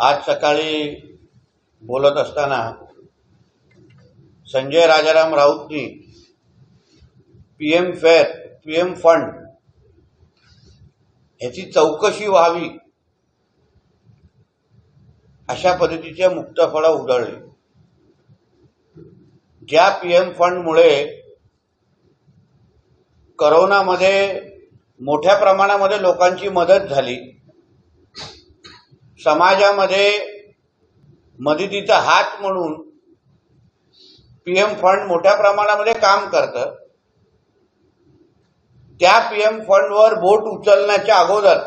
आज सकाळी बोलत असताना Sanjay Rajaram राऊतनी P M fair P M fund ह्याची चौकशी व्हावी अशा पद्धतीच्या मुक्तफळा उधळले. ज्या पी एम फंडमुळे करोनामध्ये मोठ्या प्रमाणामध्ये लोकांची मदत झाली समाजामध्ये मदतीचा हात म्हणून पीएम फंड मोठ्या प्रमाणामध्ये काम करतं. त्या पीएम फंडवर बोट उचलण्याच्या अगोदर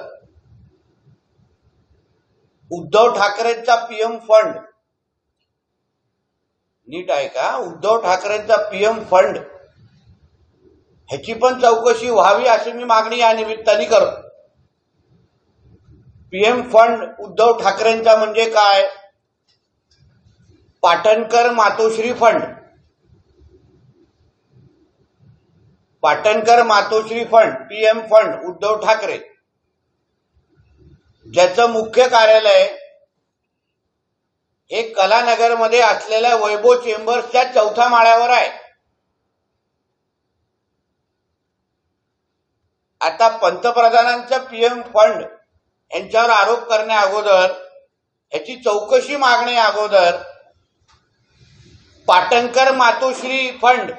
उद्धव ठाकरेंचा पीएम फंड नीट आहे का? उद्धव ठाकरेंचा पीएम फंड ह्याची पण चौकशी व्हावी अशी मी मागणी या निमित्ताने करतो. पीएम फंड उद्धव ठाकरेंचा म्हणजे काय? Patankar Matoshree fund. Patankar Matoshree fund PM fund Uddhav Thackeray. ज्याचं मुख्य कार्यालय हे कलानगरमध्ये असलेल्या वैभव चेंबर्सच्या चौथ्या माळ्यावर आहे. आता पंतप्रधानांचं पीएम फंड यांच्यावर आरोप करण्या अगोदर याची चौकशी मागणे अगोदर पाटणकर मातोश्री फंड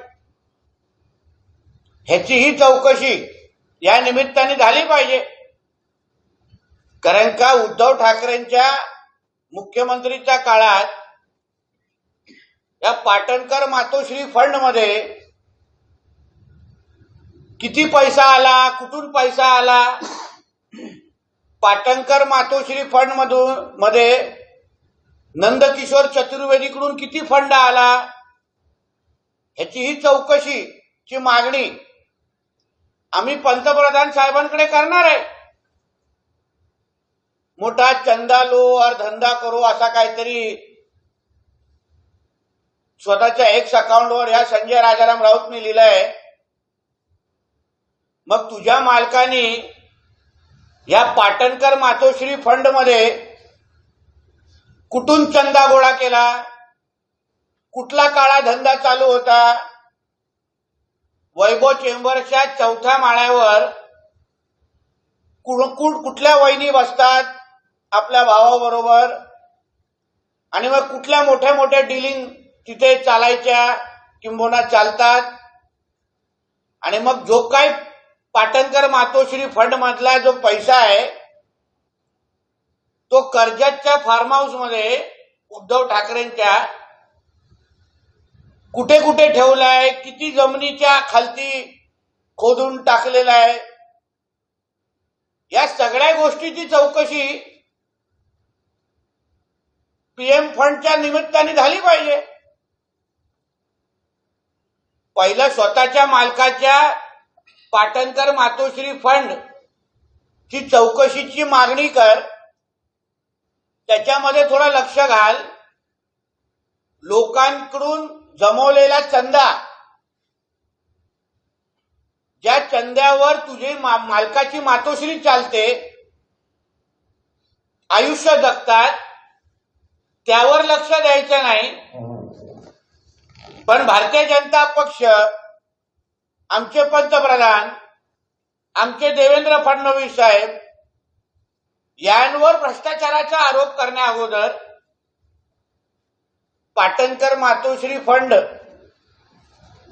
ह्याचीही चौकशी या निमित्ताने झाली पाहिजे. कारण का उद्धव ठाकरेंच्या मुख्यमंत्रीच्या काळात या पाटणकर मातोश्री फंडमध्ये किती पैसा आला कुठून पैसा आला पाटणकर मातोश्री फंड मधून मध्ये नंदकिशोर चतुर्वेदीकडून किती फंड आला? ह्याची ही चौकशीची मागणी आम्ही पंतप्रधान साहेबांकडे करणार आहे. मोठा चंदा लो और धंदा करो असा काहीतरी स्वतःच्या एक्स अकाउंटवर ह्या संजय राजाराम राऊतनी लिहिलंय. मग तुझ्या मालकानी या पाटणकर मातोश्री फंडमध्ये कुठून चंदा गोळा केला? कुठला काळा धंदा चालू होता? वैभव चेंबरच्या चौथ्या माळ्यावर कुठल्या वहिनी बसतात आपल्या भावाबरोबर? आणि मग कुठल्या मोठ्या मोठ्या डिलिंग तिथे चालायच्या? किंबोना चालतात? आणि मग जो काही पाटणकर मातोश्री फंड मधला जो पैसा आहे तो कर्जतच्या फार्म हाऊसमध्ये उद्धव ठाकरेंच्या कुठे कुठे ठेवलाय किती जमिनीच्या खालती खोदून टाकलेला आहे या सगळ्या गोष्टीची चौकशी पीएम फंडच्या निमित्ताने झाली पाहिजे. पहिलं स्वतःच्या मालकाच्या पाटणकर मातोश्री फंड ची चौकशीची मागणी कर. त्याच्यामध्ये थोडं लक्ष घाल. लोकांकडून जमवलेला चंदा. ज्या चंद्यावर तुझी मा- मालकाची मातोश्री चालते आयुष्य जगतात त्यावर लक्ष द्यायचं नाही. पण भारतीय जनता पक्ष आमचे पंतप्रधान आमचे देवेंद्र फडणवीस साहेब यांवर भ्रष्टाचाराचा आरोप करण्या अगोदर पाटणकर मातोश्री फंड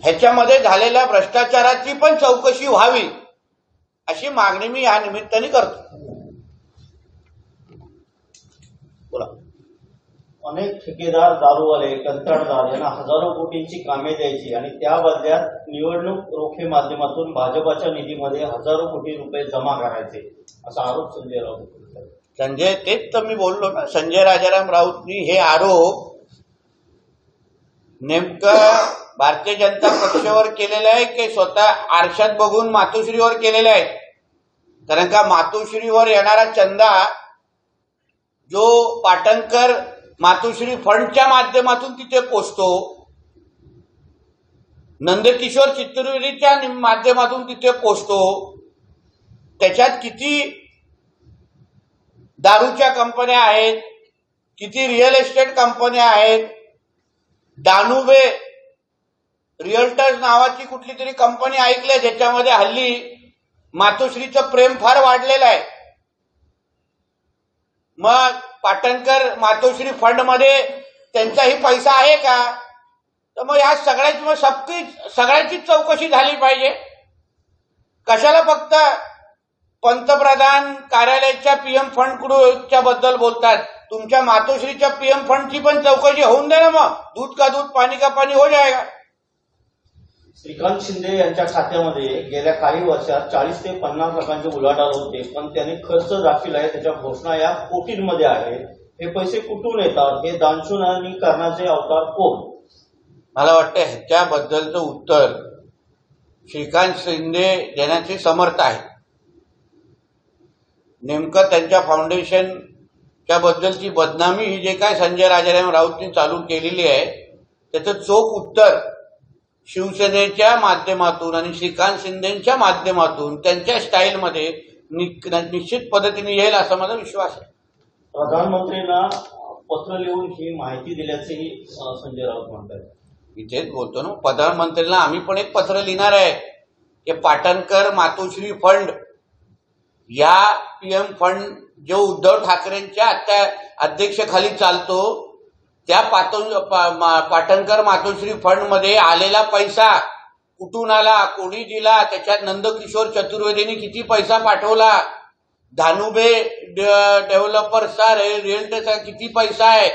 ह्याच्यामध्ये झालेल्या भ्रष्टाचाराची पण चौकशी व्हावी अशी मागणी मी या निमित्ताने करतो बोला अनेक ठेकेदार दारूवाले कंत्राटदार यांना हजारो कोटींची कामे द्यायची आणि त्या बदल्यात निवडणूक रोखे माध्यमातून भाजपाच्या निधीमध्ये हजारो कोटी रुपये जमा करायचे असा आरोप संजय राऊत संजय तेच तर मी बोललो ना. संजय राजाराम राऊतनी हे आरोप नेमकं भारतीय जनता पक्षावर केलेले आहे की स्वतः आरशात बघून मातोश्रीवर केलेले आहे कारण का मातोश्रीवर येणारा चंदा जो पाटणकर मातोश्री फंडच्या माध्यमातून तिथे पोचतो. नंदकिशोर चित्तुर्वेदीच्या माध्यमातून तिथे पोचतो. त्याच्यात किती दारूच्या कंपन्या आहेत किती रिअल एस्टेट कंपन्या आहेत. दानुबे रिअल्टर्स नावाची कुठली तरी कंपनी ऐकल्या ज्याच्यामध्ये हल्ली मातोश्रीचं प्रेम फार वाढलेलं आहे. मग पाटणकर मातोश्री फंडमध्ये त्यांचाही पैसा आहे का? तर मग ह्या सगळ्याची मग सबकी सगळ्याचीच चौकशी झाली पाहिजे. कशाला फक्त पंतप्रधान कार्यालयाच्या पीएम फंड कडूच्या बद्दल बोलतात? तुमच्या मातोश्रीच्या पीएम फंडची पण चौकशी होऊन दे ना मग. दूध का दूध पाणी का पाणी हो जाएगा. श्रीकांत शिंदे यांच्या खात्यामध्ये गेल्या काही वर्षात चाळीस ते पन्नास लाखांचे उलाढाल होते पण त्यांनी खर्च दाखील आहे त्याच्या घोषणा या कोटींमध्ये आहे. हे पैसे कुठून येतात? हे दानशूनानी करण्याचे अवतार कोण? मला वाटतं ह्याच्याबद्दलचं उत्तर श्रीकांत शिंदे देण्याचे समर्थ आहे. नेमकं त्यांच्या फाउंडेशनच्या बद्दलची बदनामी ही जे काय संजय राजाराम राऊतनी चालू केलेली आहे त्याचं चोख उत्तर शिवसेनेच्या माध्यमातून आणि श्रीकांत शिंदेच्या माध्यमातून त्यांच्या स्टाईलमध्ये निश्चित पद्धतीने येईल असा माझा विश्वास आहे. प्रधानमंत्रींना पत्र लिहून ही माहिती दिल्याचेही संजय राऊत म्हणतात इथेच बोलतो ना प्रधानमंत्र्यांना आम्ही पण एक पत्र लिहिणार आहे की पाटणकर मातोश्री फंड या पीएम फंड जो उद्धव ठाकरेंच्या अध्यक्षखाली चालतो त्या पातो पा- मा- पाटणकर मातोश्री फंडमध्ये आलेला पैसा कुठून आला कोणी दिला त्याच्यात नंदकिशोर चतुर्वेदींनी किती पैसा पाठवला? धानुबे डेव्हलपर्सचा रेल्वेचा किती पैसा आहे?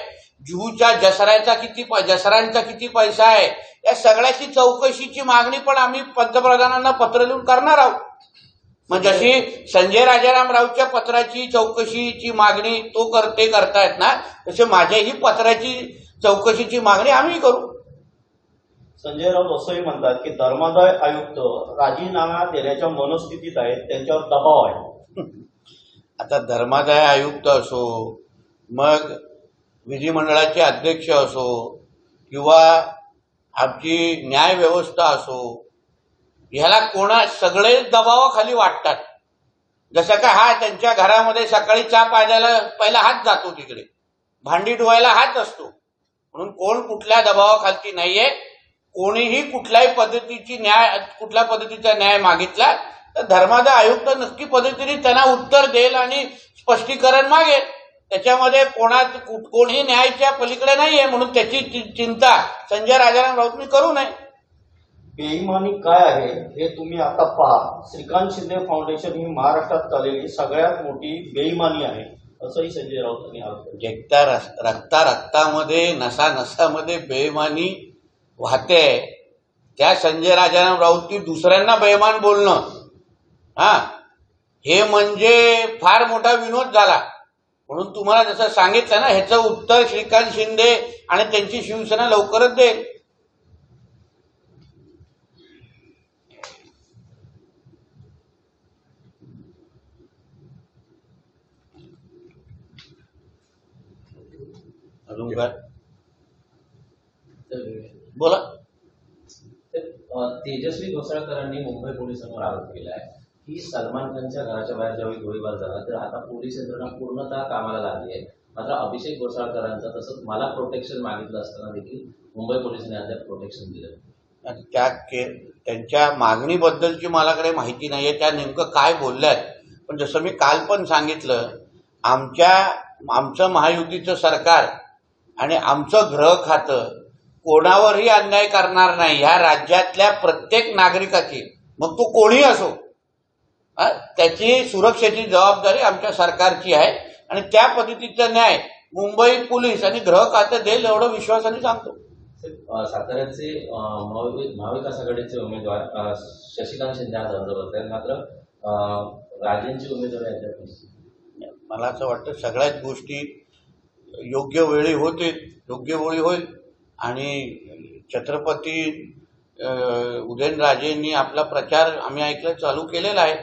जुहूच्या जसराचा किती प- जसरांचा किती पैसा आहे? या सगळ्याची चौकशीची मागणी पण आम्ही पंतप्रधानांना पत्र लिहून करणार आहोत. मग जशी संजय राजाराम राऊतच्या पत्राची चौकशीची मागणी तो कर ते करतायत ना तसे माझ्याही पत्राची चौकशीची मागणी आम्ही करू. संजय राऊत असंही म्हणतात की धर्मादाय आयुक्त राजीनामा देण्याच्या मनस्थितीत आहेत त्यांच्यावर दबाव आहे. आता धर्मादाय आयुक्त असो मग विधिमंडळाचे अध्यक्ष असो किंवा आमची न्याय व्यवस्था असो ह्याला कोणा सगळे दबावाखाली वाटतात. जसं का हा त्यांच्या घरामध्ये सकाळी चहा पाजायला पहिला हात जातो तिकडे. भांडी धुवायला हात असतो. म्हणून कोण कुठल्या दबावाखालची नाहीये. कोणीही कुठल्याही पद्धतीची न्याय कुठल्या पद्धतीचा न्याय मागितला तर धर्मादाय आयुक्त नक्की पद्धतीने त्यांना उत्तर देईल आणि स्पष्टीकरण मागेल. त्याच्यामध्ये कोणा कोणीही न्यायाच्या पलीकडे नाहीये म्हणून त्याची चि- चिंता संजय राजाराम राऊतनी करू नये. बेईमानी काय आहे हे तुम्ही आता पहा. श्रीकांत शिंदे फाउंडेशन ही महाराष्ट्रात चाललेली सगळ्यात मोठी बेईमानी आहे. असंही संजय राऊत यांनी आरोप केला. रस- रक्ता रक्तामध्ये नसा नसामध्ये बेईमानी वाहते. त्या संजय राजाराम राऊतनी दुसऱ्यांना बेमान बोलणं. हा? हे म्हणजे फार मोठा विनोद झाला. म्हणून तुम्हाला जसं सांगितलं ना ह्याचं उत्तर श्रीकांत शिंदे आणि त्यांची शिवसेना लवकरच देईल. बोला. तेजस्वी घोसाळकरांनी मुंबई पोलिसांवर आरोप केला आहे की सलमान खानच्या घराच्या बाहेर ज्यावेळी गोळीबार झाला तर आता पोलीस यंत्रणा पूर्णतः कामाला लागली आहे. मात्र अभिषेक घोसाळकरांचा तसंच मला प्रोटेक्शन मागितलं असताना देखील मुंबई पोलिसांनी अद्याप प्रोटेक्शन दिलं त्या के त्यांच्या मागणीबद्दलची मलाकडे माहिती नाही आहे त्या नेमकं काय बोलल्यात? पण जसं मी काल पण सांगितलं आमच्या आमचं महायुतीचं सरकार आणि आमचं गृह खातं कोणावरही अन्याय करणार नाही. ह्या राज्यातल्या प्रत्येक नागरिकाची. मग तो कोणी असो त्याची सुरक्षेची जबाबदारी आमच्या सरकारची आहे. आणि त्या पद्धतीचा न्याय मुंबई पोलीस आणि गृह खातं देईल एवढं विश्वासाने सांगतो. साताऱ्याचे महाविकास आघाडीचे उमेदवार शशिकांत शिंदे आज अर्ज करत आहेत मात्र राजेंची उमेदवारी मला असं वाटतं सगळ्याच गोष्टी योग्य वेळी होतील योग्य वेळी होईल. आणि छत्रपती उदयनराजेंनी आपला प्रचार आम्ही ऐकलं चालू केलेला आहे.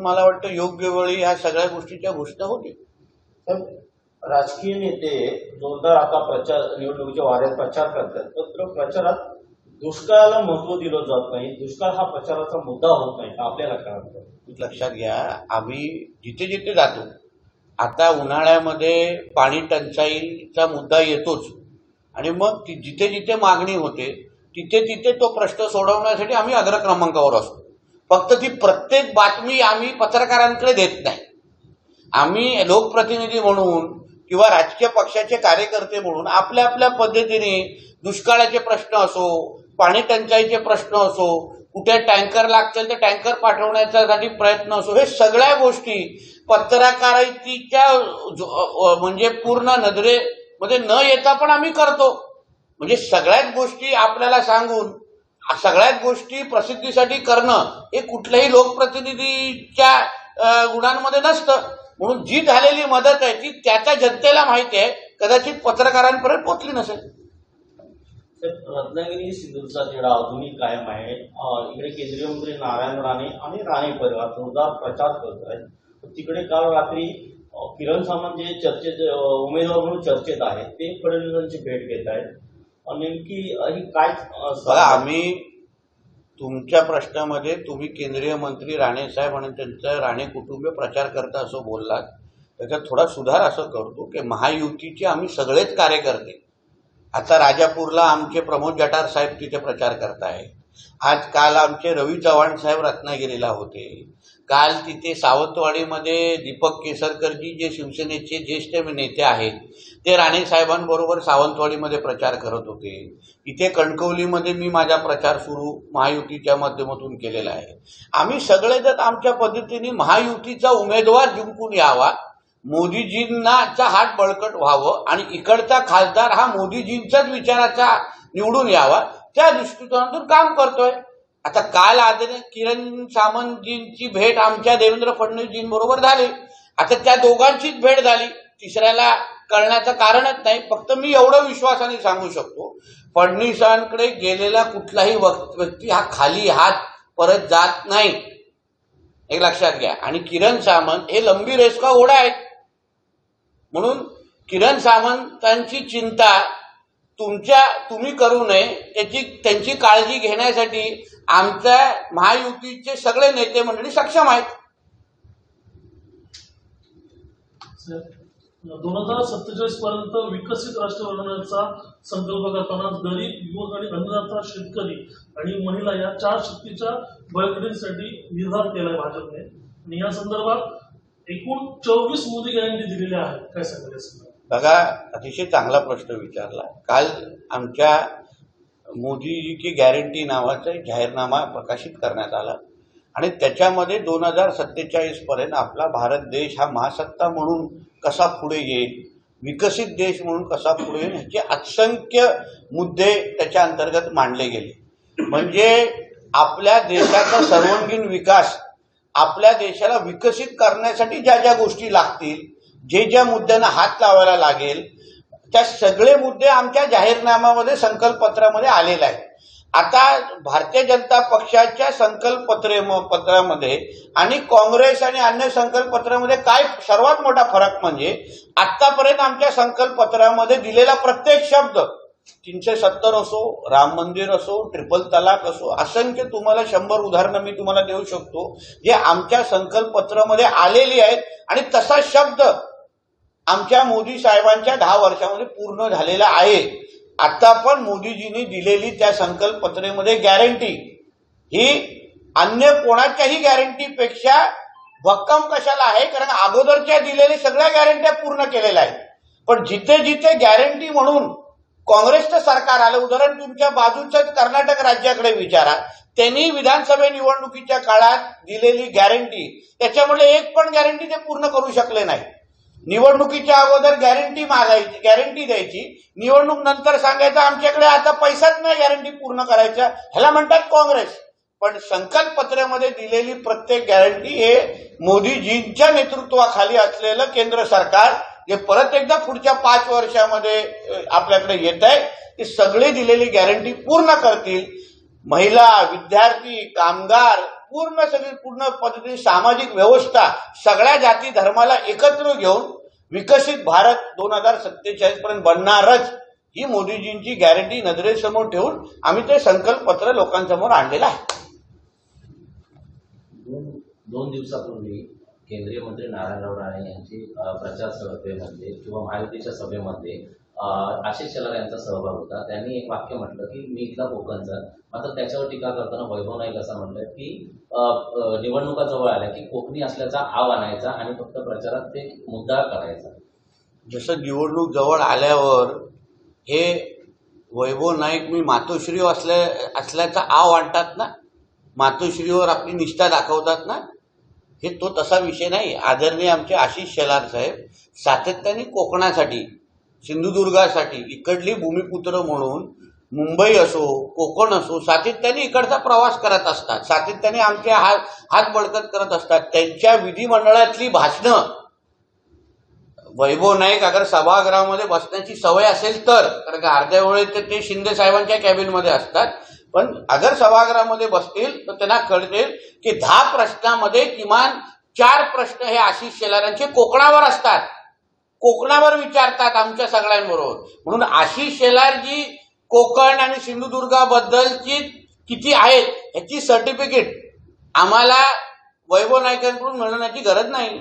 मला वाटतं योग्य वेळी ह्या सगळ्या गोष्टीच्या घोषणा होतील. तर राजकीय नेते जोरदार आता प्रचार निवडणुकीच्या वाऱ्यात प्रचार करतात. मात्र प्रचारात दुष्काळाला महत्त्व दिलं जात नाही. दुष्काळ हा प्रचाराचा मुद्दा होत नाही आपल्याला काय वाटतं लक्षात घ्या आम्ही जिथे जिथे जातो आता उन्हाळ्यामध्ये पाणी टंचाईचा मुद्दा येतोच. आणि मग ती जिथे जिथे मागणी होते तिथे तिथे तो प्रश्न सोडवण्यासाठी आम्ही अग्रक्रमांकावर असतो. फक्त ती प्रत्येक बातमी आम्ही पत्रकारांकडे देत नाही. आम्ही लोकप्रतिनिधी म्हणून किंवा राजकीय पक्षाचे कार्यकर्ते म्हणून आपल्या आपल्या पद्धतीने दुष्काळाचे प्रश्न असो पाणी टंचाईचे प्रश्न असो कुठे टँकर लागतील तर टँकर पाठवण्यासाठी प्रयत्न असो. हे सगळ्या गोष्टी पत्रकारितेच्या म्हणजे पूर्ण नजरेमध्ये न येता पण आम्ही करतो. म्हणजे सगळ्याच गोष्टी आपल्याला सांगून सगळ्याच गोष्टी प्रसिद्धीसाठी करणं हे कुठल्याही लोकप्रतिनिधीच्या गुणांमध्ये नसतं. म्हणून जी झालेली मदत आहे ती त्याच्या जनतेला माहिती आहे. कदाचित पत्रकारांपर्यंत पोचली नसेल. रत्नागिरी सिंधूचा तिढा अजूनही कायम आहे. इकडे केंद्रीय मंत्री नारायण राणे आणि राणे परिवार जोरदार प्रचार करत आहेत. तिकडे काल रात्री किरण सामंत जे चर्चेत उमेदवार म्हणून चर्चेत आहेत ते फडणवीसांची भेट घेत आहेत. नेमकी ही काय आम्ही तुमच्या प्रश्नामध्ये तुम्ही केंद्रीय मंत्री राणे साहेब आणि त्यांचं राणे कुटुंब प्रचार करता असं बोललात. त्याच्यात थोडा सुधार असं करतो की महायुतीचे आम्ही सगळेच कार्यकर्ते आता राजापूरला आमचे प्रमोद जटार साहेब तिथे प्रचार करतायत आज काल आमचे रवी चव्हाण साहेब रत्नागिरीला होते. काल तिथे सावंतवाडीमध्ये दीपक केसरकरजी जे शिवसेनेचे ज्येष्ठ नेते आहेत ते राणे साहेबांबरोबर सावंतवाडीमध्ये प्रचार करत होते. इथे कणकवलीमध्ये मी माझा प्रचार सुरू महायुतीच्या माध्यमातून केलेला आहे. आम्ही सगळेजण आमच्या पद्धतीने महायुतीचा उमेदवार जिंकून यावा मोदीजींनाचा हात बळकट व्हावं आणि इकडचा खासदार हा मोदीजींचाच विचाराचा निवडून यावा त्या दृष्टिकोनातून काम करतोय. आता काल आदरणीय किरण सामंतजींची भेट आमच्या देवेंद्र फडणवीसजींबरोबर झाली. आता त्या दोघांचीच भेट झाली. तिसऱ्याला कळण्याचं कारणच नाही फक्त मी एवढं विश्वासाने सांगू शकतो फडणवीसांकडे गेलेला कुठलाही व्यक्ती हा खाली हात परत जात नाही. एक लक्षात घ्या. आणि किरण सामंत हे लंबी रेसका ओढा आहेत. म्हणून किरण सावंतांची चिंता तुमच्या तुम्ही करू नये त्याची त्यांची काळजी घेण्यासाठी आमच्या महायुतीचे सगळे नेते मंडळी सक्षम आहेत. दोन हजार सत्तेचाळीस पर्यंत विकसित राष्ट्र बनवण्याचा संकल्प करताना गरीब युवक आणि अन्नदाता शेतकरी आणि महिला या चार शक्तीच्या बळकटीसाठी निर्धार केलाय भाजपने. आणि या संदर्भात एकूण चोवीस मोदी दिलेल्या आहेत काय सांगायचं बघा अतिशय चांगला प्रश्न विचारला. काल आमच्या मोदीजी की गॅरंटी नावाचा एक जाहीरनामा प्रकाशित करण्यात आला. आणि त्याच्यामध्ये दोन हजार सत्तेचाळीस पर्यंत आपला भारत देश हा महासत्ता म्हणून कसा पुढे येईल विकसित देश म्हणून कसा पुढे येईल ह्याचे असंख्य मुद्दे त्याच्या अंतर्गत मांडले गेले. म्हणजे आपल्या देशाचा सर्वांगीण विकास आपल्या देशाला विकसित करण्यासाठी ज्या ज्या गोष्टी लागतील जे ज्या मुद्द्यांना हात लावायला लागेल त्या सगळे मुद्दे आमच्या जाहीरनाम्यामध्ये संकल्पपत्रामध्ये आलेले आहेत. आता भारतीय जनता पक्षाच्या संकल्पपत्रे पत्रामध्ये आणि काँग्रेस आणि अन्य संकल्पपत्रामध्ये काय सर्वात मोठा फरक म्हणजे आतापर्यंत आमच्या संकल्पपत्रामध्ये दिलेला प्रत्येक शब्द तीनशे सत्तर असो राम मंदिर असो ट्रिपल तलाक असो असंख्य तुम्हाला शंभर उदाहरणं मी तुम्हाला देऊ शकतो जे आमच्या संकल्पपत्रामध्ये आलेली आहेत आणि तसा शब्द आमच्या मोदी साहेबांच्या दहा वर्षामध्ये पूर्ण झालेला आहे. आता पण मोदीजींनी दिलेली त्या संकल्पपत्रेमध्ये गॅरंटी ही अन्य कोणाच्याही गॅरंटीपेक्षा भक्कम कशाला आहे? कारण अगोदरच्या दिलेल्या सगळ्या गॅरंट्या पूर्ण केलेल्या आहेत. पण जिथे जिथे गॅरंटी म्हणून काँग्रेसचं सरकार आलं. उदाहरण तुमच्या बाजूच्याच कर्नाटक राज्याकडे विचारा. त्यांनी विधानसभा निवडणुकीच्या काळात दिलेली गॅरंटी त्याच्यामुळे एक पण गॅरंटी ते पूर्ण करू शकले नाही. निवडणुकीच्या अगोदर गॅरंटी मागायची गॅरंटी द्यायची. निवडणूक नंतर सांगायचं आमच्याकडे आता पैसाच नाही गॅरंटी पूर्ण करायच्या ह्याला म्हणतात काँग्रेस. पण संकल्पपत्रामध्ये दिलेली प्रत्येक गॅरंटी हे मोदीजींच्या नेतृत्वाखाली असलेलं केंद्र सरकार हे परत एकदा पुढच्या पाच वर्षामध्ये आपल्याकडे येत आहे. की सगळे दिलेली गॅरंटी पूर्ण करतील. महिला विद्यार्थी कामगार पूर्ण सगळी पूर्ण पद्धतीने सामाजिक व्यवस्था सगळ्या जाती धर्माला एकत्र घेऊन विकसित भारत दोन हजार सत्तेचाळीस पर्यंत बनणारच ही मोदीजींची गॅरंटी नजरेसमोर ठेवून आम्ही ते संकल्पपत्र लोकांसमोर आणलेलं आहे. दोन दोन दिवसापूर्वी केंद्रीय मंत्री नारायणराव राणे यांची प्रचार सभेमध्ये किंवा महायुतीच्या सभेमध्ये आशिष शेलार यांचा सहभाग होता. त्यांनी एक वाक्य म्हटलं की मी इथला कोकणचा मात्र त्याच्यावर टीका करताना वैभव नाईक असं म्हटलं की निवडणुका जवळ आल्या की कोकणी असल्याचा आव आणायचा आणि फक्त प्रचारात ते मुद्दा करायचा. जसं निवडणूक जवळ आल्यावर हे वैभव नाईक मी मातोश्री असल्या असल्याचा आव आणतात ना? मातोश्रीवर आपली निष्ठा दाखवतात ना? हे तो तसा विषय नाही. आदरणीय आमचे आशिष शेलार साहेब सातत्याने कोकणासाठी सिंधुदुर्गासाठी इकडली भूमिपुत्र म्हणून मुंबई असो कोकण असो सातत्याने इकडचा प्रवास करत असतात. सातत्याने आमचे हात हात बळकट करत असतात. त्यांच्या विधिमंडळातली भाषणं वैभव नाईक अगर सभागृहामध्ये बसण्याची सवय असेल तर कारण का अर्ध्या वेळेत ते- ते शिंदे साहेबांच्या कॅबिनमध्ये असतात. पण अगर सभागृहामध्ये बसतील तर त्यांना कळतील की दहा प्रश्नामध्ये किमान चार प्रश्न हे आशिष शेलारांचे कोकणावर असतात. कोकणावर विचारतात आमच्या सगळ्यांबरोबर. म्हणून आशिष शेलार जी कोकण आणि सिंधुदुर्गाबद्दलची किती आहेत ह्याची सर्टिफिकेट आम्हाला वैभव नायकांकडून मिळवण्याची गरज नाही.